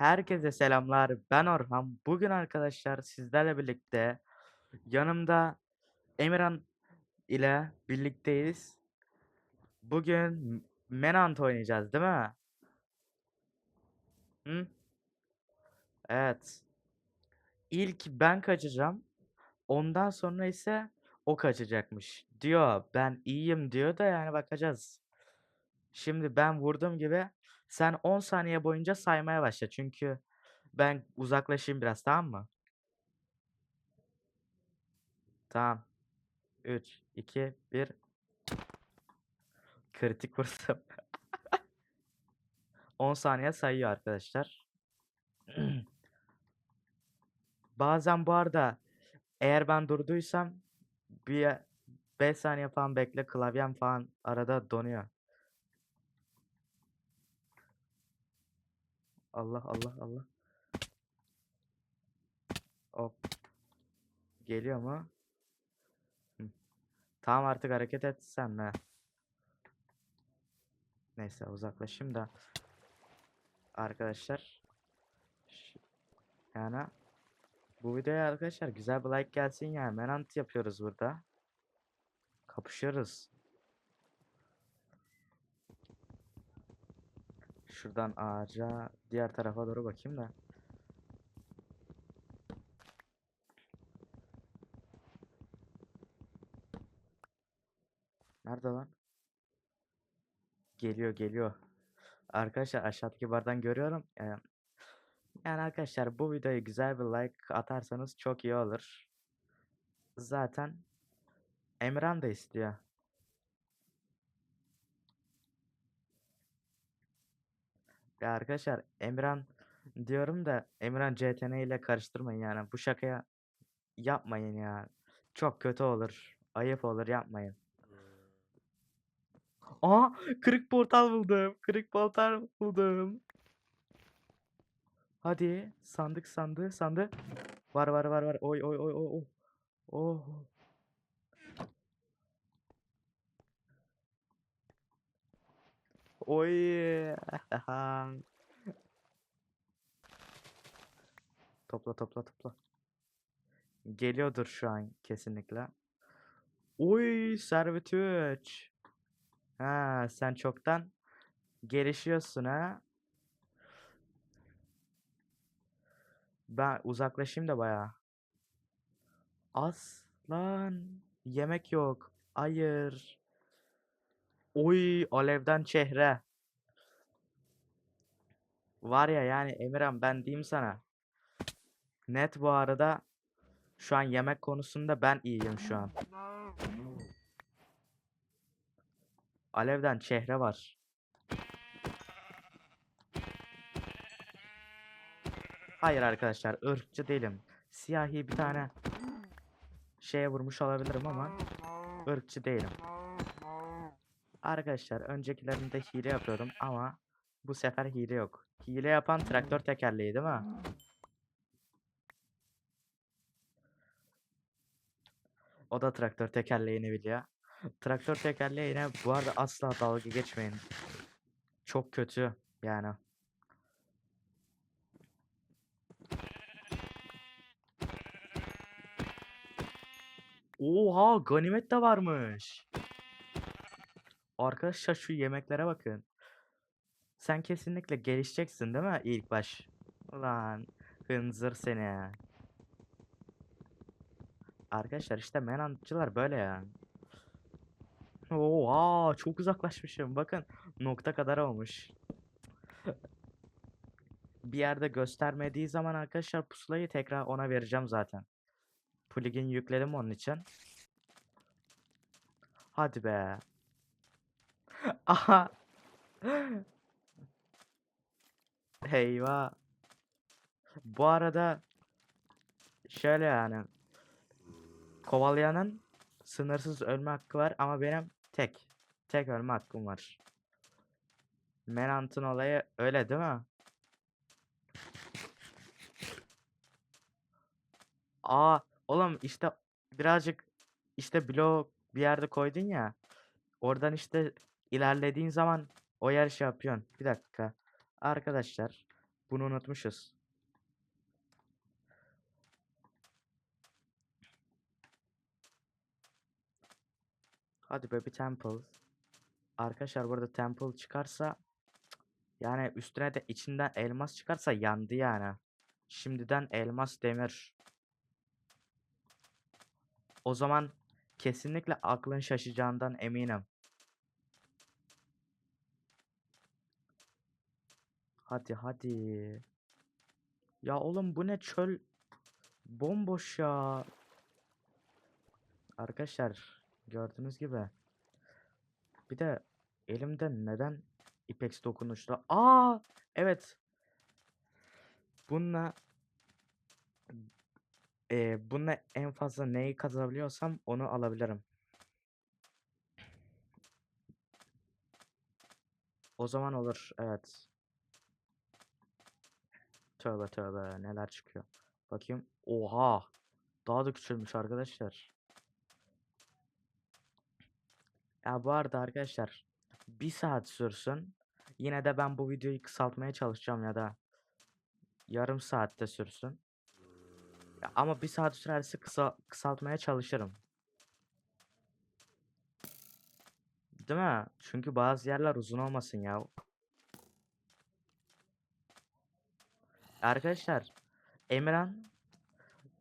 Herkese selamlar. Ben Orhan. Bugün arkadaşlar sizlerle birlikte yanımda Emirhan ile birlikteyiz. Bugün Menant oynayacağız, değil mi? Hı? Evet. İlk ben kaçacağım. Ondan sonra ise o kaçacakmış. Diyor. Ben iyiyim diyor da yani bakacağız. Şimdi ben vurduğum gibi sen 10 saniye boyunca saymaya başla. Çünkü ben uzaklaşayım biraz tamam mı? Tamam. 3, 2, 1. Kritik vurdum. 10 saniye sayıyor arkadaşlar. Bazen bu arada eğer ben durduysam bir 5 saniye falan bekle klavyem falan arada donuyor. Allah Allah Allah. Hop. Geliyor mu? Hı. Tamam artık hareket et sen de. Neyse uzaklaşayım da. Arkadaşlar. Yani bu videoya arkadaşlar güzel bir like gelsin yani. Menant yapıyoruz burada. Kapışıyoruz. Şuradan ağaca diğer tarafa doğru bakayım da. Nerede lan? Geliyor geliyor. Arkadaşlar aşağıdaki bardan görüyorum. Yani, yani arkadaşlar bu videoya güzel bir like atarsanız çok iyi olur. Zaten Emran da istiyor. Ya arkadaşlar Emran diyorum da Emran CTN ile karıştırmayın yani. Bu şakaya yapmayın ya. Çok kötü olur. Ayıp olur yapmayın. Aa kırık portal buldum. Kırık portal buldum. Hadi sandık sandığı sandı. Var var var var. Oy oy oy oy. oy. Oh. Oy. Topla topla topla. Geliyordur şu an kesinlikle. Oy servet 3. Ha sen çoktan gelişiyorsun ha. Ben uzaklaşayım da bayağı. Aslan yemek yok. Hayır. Oy alevden çehre. Var ya yani Emirhan ben diyeyim sana. Net bu arada şu an yemek konusunda ben iyiyim şu an. Alevden çehre var. Hayır arkadaşlar ırkçı değilim. Siyahi bir tane şeye vurmuş olabilirim ama ırkçı değilim. Arkadaşlar öncekilerinde hile yapıyordum ama bu sefer hile yok. Hile yapan traktör tekerleği değil mi? O da traktör tekerleğini biliyor. Traktör tekerleğine bu arada asla dalga geçmeyin. Çok kötü yani. Oha ganimet de varmış. Arkadaşlar şu yemeklere bakın. Sen kesinlikle gelişeceksin değil mi ilk baş? Ulan hınzır seni. Arkadaşlar işte menantçılar böyle yani. Oha çok uzaklaşmışım. Bakın nokta kadar olmuş. Bir yerde göstermediği zaman arkadaşlar pusulayı tekrar ona vereceğim zaten. Plugin yükledim onun için. Hadi be. Aha. Eyvah. Bu arada şöyle yani kovalayanın sınırsız ölme hakkı var ama benim tek tek ölme hakkım var. Menant'ın olayı öyle değil mi? Aa oğlum işte birazcık işte blok bir yerde koydun ya. Oradan işte ilerlediğin zaman o yer şey yapıyorsun. Bir dakika. Arkadaşlar Bunu unutmuşuz. Hadi be bir temple. Arkadaşlar burada temple çıkarsa yani üstüne de içinden elmas çıkarsa yandı yani. Şimdiden elmas demir. O zaman kesinlikle aklın şaşacağından eminim. Hadi hadi. Ya oğlum bu ne çöl? Bomboş ya. Arkadaşlar gördüğünüz gibi. Bir de elimde neden ipex dokunuşlu? Aa evet. Bununla e, bununla en fazla neyi kazabiliyorsam onu alabilirim. O zaman olur. Evet. Tövbe tövbe neler çıkıyor. Bakayım. Oha. Daha da küçülmüş arkadaşlar. Ya bu arada arkadaşlar bir saat sürsün. Yine de ben bu videoyu kısaltmaya çalışacağım ya da yarım saatte sürsün. Ya ama bir saat sürerse kısa kısaltmaya çalışırım. Değil mi? Çünkü bazı yerler uzun olmasın ya. Arkadaşlar Emirhan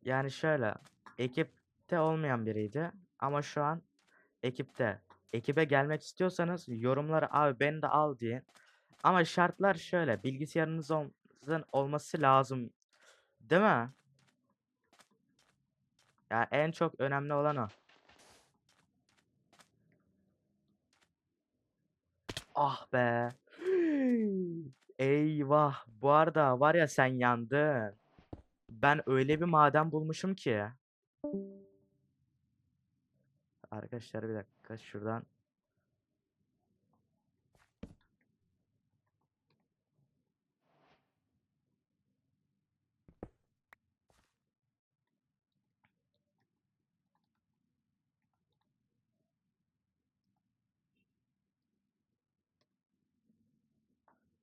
yani şöyle ekipte olmayan biriydi ama şu an ekipte. Ekibe gelmek istiyorsanız yorumlara abi beni de al diye. Ama şartlar şöyle bilgisayarınızın olması lazım. Değil mi? Ya en çok önemli olan o. Ah be. Eyvah. Bu arada var ya sen yandın. Ben öyle bir maden bulmuşum ki. Arkadaşlar bir dakika şuradan.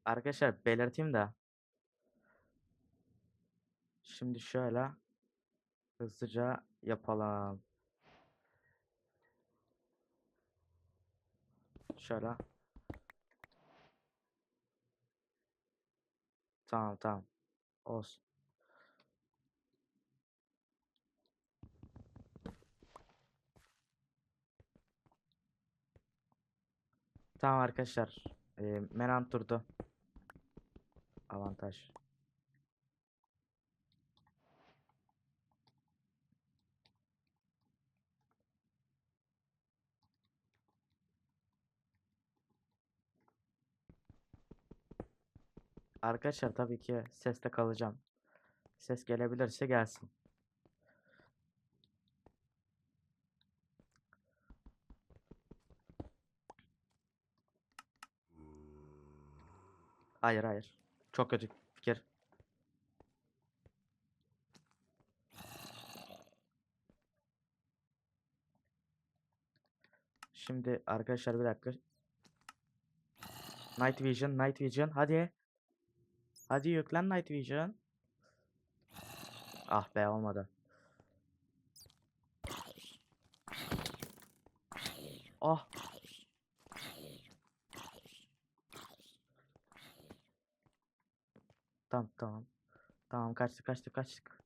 Arkadaşlar belirteyim de. Şimdi şöyle hızlıca yapalım. Şöyle. Tamam tamam. Olsun. Tamam arkadaşlar. Ee, Menan turdu. Avantaj. Arkadaşlar tabii ki seste kalacağım. Ses gelebilirse gelsin. Hayır hayır. Çok kötü fikir. Şimdi arkadaşlar bir dakika. Night Vision, Night Vision. Hadi. Hadi yüklen Night Vision. Ah be olmadı. Ah. Tamam tamam. Tamam kaçtık kaçtık kaçtık.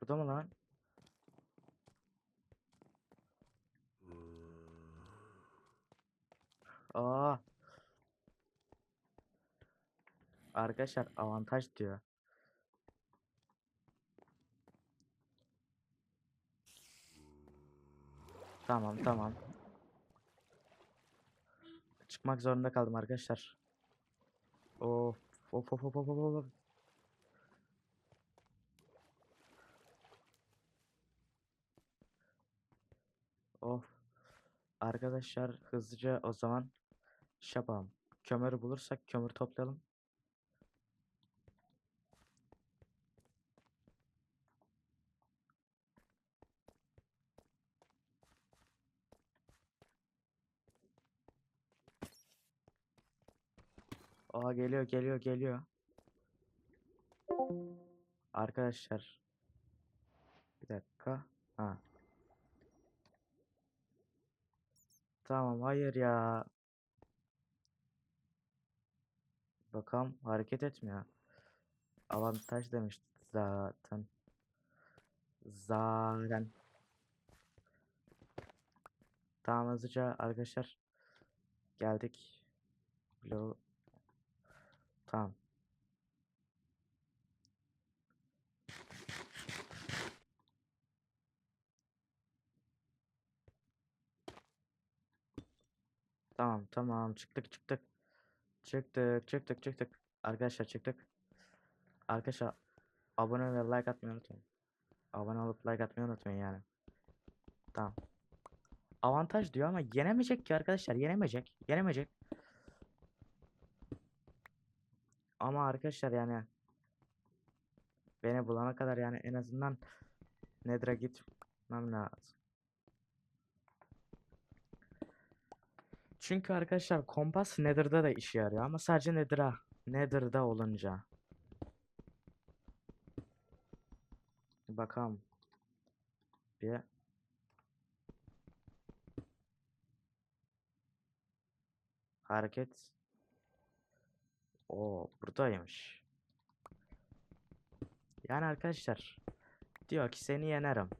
Burada mı lan? Aa. Arkadaşlar avantaj diyor. Tamam tamam. Çıkmak zorunda kaldım arkadaşlar. Of of of of of of. of. Arkadaşlar hızlıca o zaman şey. Kömür bulursak kömür toplayalım. Aa geliyor geliyor geliyor. Arkadaşlar. Bir dakika. Ha. Tamam hayır ya. Bakalım hareket etmiyor. Avantaj demişti zaten. Zaten. Tamam hızlıca arkadaşlar. Geldik. Blow. Tamam. Tamam tamam çıktık çıktık. Çıktık çıktık çıktık. Arkadaşlar çıktık. Arkadaşlar abone ve like atmayı unutmayın. Abone olup like atmayı unutmayın yani. Tamam. Avantaj diyor ama yenemeyecek ki arkadaşlar yenemeyecek. Yenemeyecek. Ama arkadaşlar yani beni bulana kadar yani en azından Nether'a gitmem lazım. Çünkü arkadaşlar kompas Nether'da da işe yarıyor ama sadece Nether'a Nether'da olunca. Bakalım. Bir. Hareket. O buradaymış. Yani arkadaşlar diyor ki seni yenerim.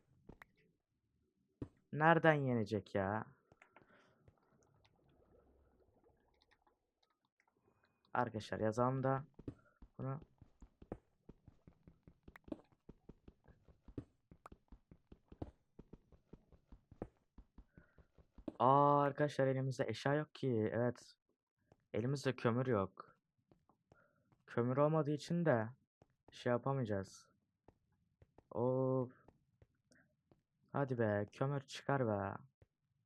Nereden yenecek ya? Arkadaşlar yazalım da bunu Aa arkadaşlar elimizde eşya yok ki. Evet. Elimizde kömür yok. Kömür olmadığı için de şey yapamayacağız. Of. Hadi be kömür çıkar be.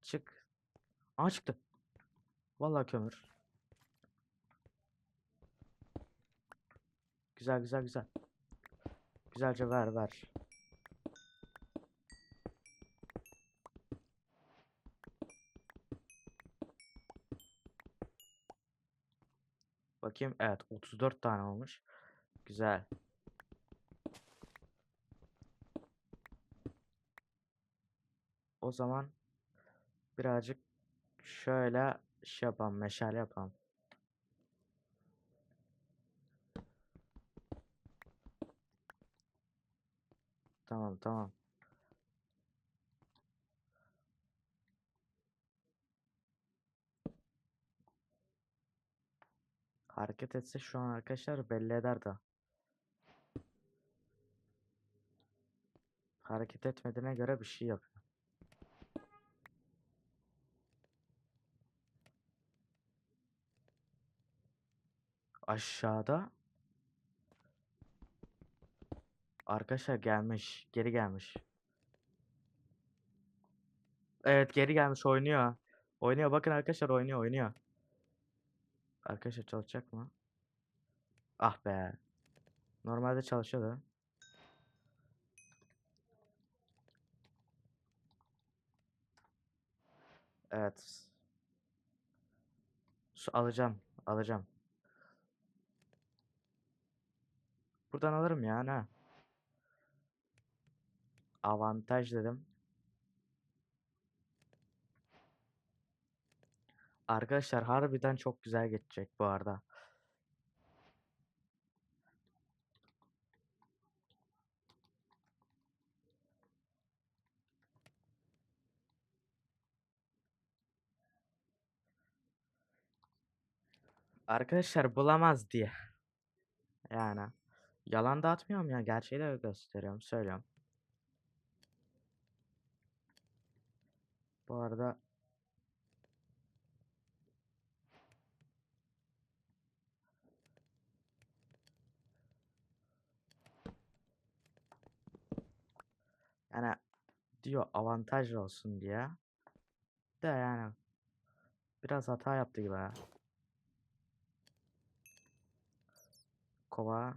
Çık. Aa çıktı. Vallahi kömür. Güzel güzel güzel. Güzelce ver ver. Bakayım. Evet 34 tane olmuş. Güzel. O zaman birazcık şöyle şey yapalım. Meşale yapalım. Tamam tamam. Hareket etse şu an arkadaşlar belli eder de. Hareket etmediğine göre bir şey yapıyor. Aşağıda Arkadaşlar gelmiş. Geri gelmiş. Evet geri gelmiş oynuyor. Oynuyor bakın arkadaşlar oynuyor oynuyor. Arkadaşlar çalışacak mı? Ah be. Normalde çalışıyordu. Evet. Şu alacağım. Alacağım. Buradan alırım ya ne? Avantaj dedim. Arkadaşlar harbiden çok güzel geçecek bu arada. Arkadaşlar bulamaz diye. Yani. Yalan da atmıyorum ya. Gerçeği de gösteriyorum. Söylüyorum. Bu arada yani diyor avantaj olsun diye. De yani biraz hata yaptı gibi. ha. Kova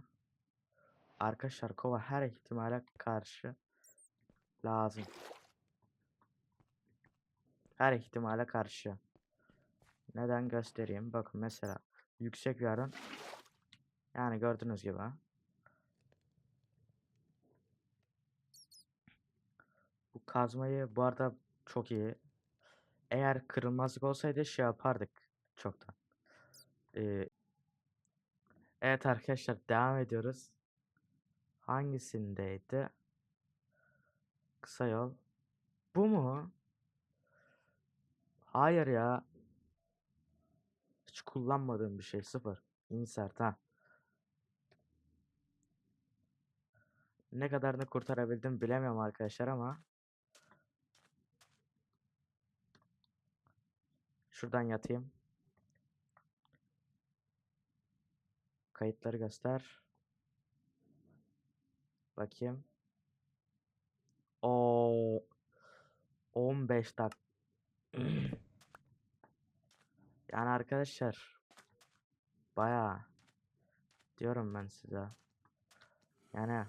arkadaşlar kova her ihtimale karşı lazım. Her ihtimale karşı. Neden göstereyim? Bakın mesela Yüksek bir yerden. Yani gördüğünüz gibi. Bu kazmayı bu arada çok iyi. Eğer kırılmazlık olsaydı şey yapardık çoktan. Ee, evet arkadaşlar devam ediyoruz. Hangisindeydi? Kısa yol. Bu mu? Hayır ya. Hiç kullanmadığım bir şey. Sıfır. Insert ha. Ne kadarını kurtarabildim bilemiyorum arkadaşlar ama. Şuradan yatayım. Kayıtları göster. Bakayım. O 15 dak. Yani arkadaşlar bayağı diyorum ben size. Yani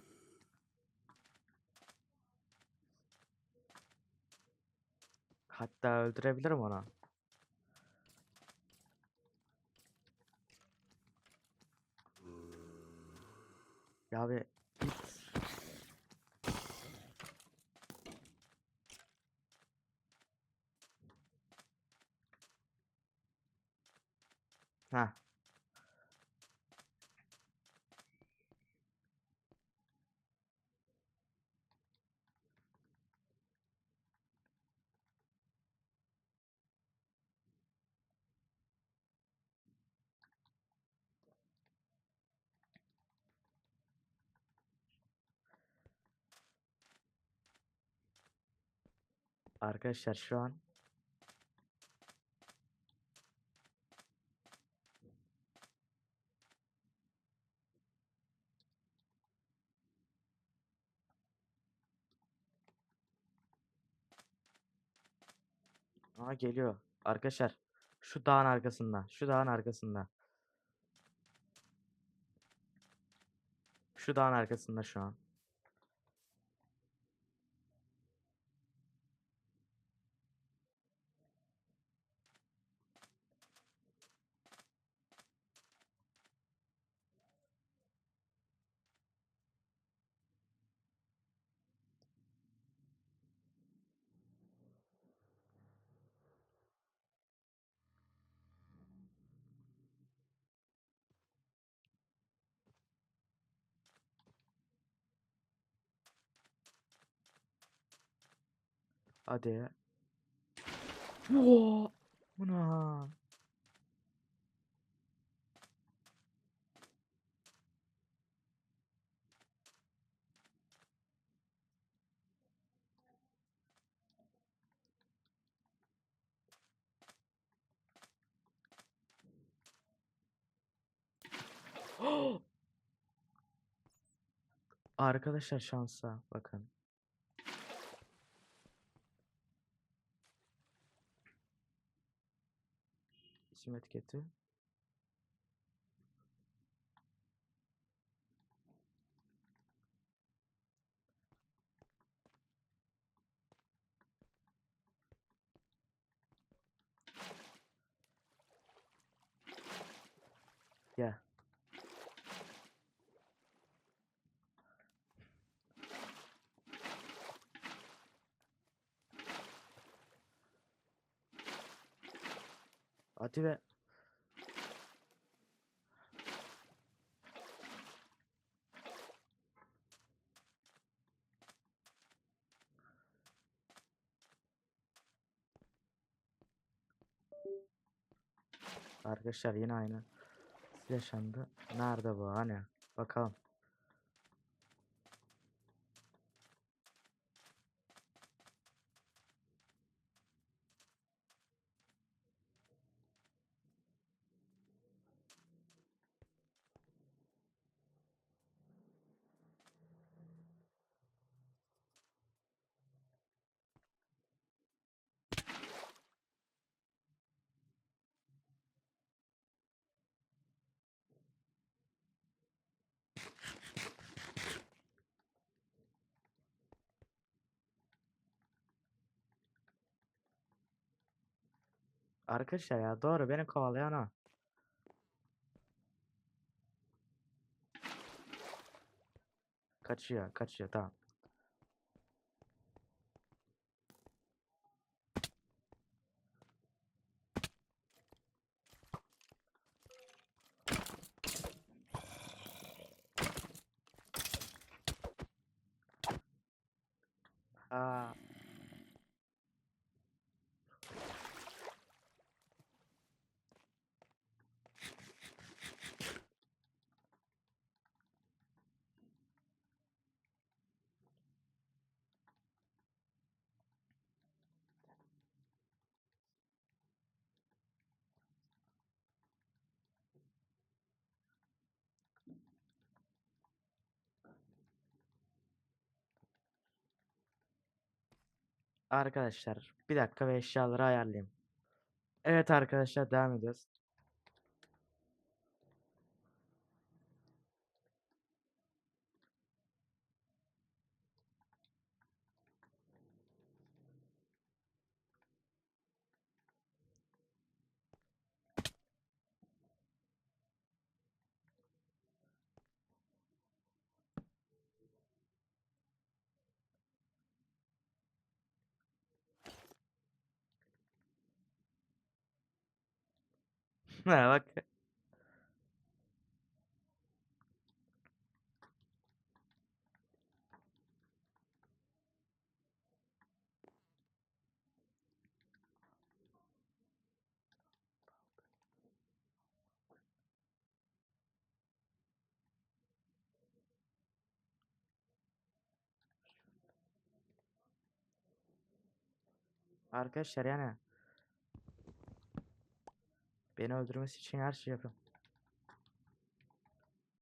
hatta öldürebilirim onu. Ya bir git. Heh. Arkadaşlar şu an Aa geliyor. Arkadaşlar şu dağın arkasında. Şu dağın arkasında. Şu dağın arkasında şu an. Hadi. Oo, Buna. Arkadaşlar şansa bakın. İsim etiketi. Ya. Hadi be. Arkadaşlar yine aynı yaşandı. Nerede bu hani? Bakalım. Arkadaşlar ya doğru beni kovalayan o. Kaçıyor kaçıyor tamam. Aa. Arkadaşlar bir dakika ve eşyaları ayarlayayım. Evet arkadaşlar devam ediyoruz. Ha bak. Arkadaşlar yani beni öldürmesi için her şey yapıyorum.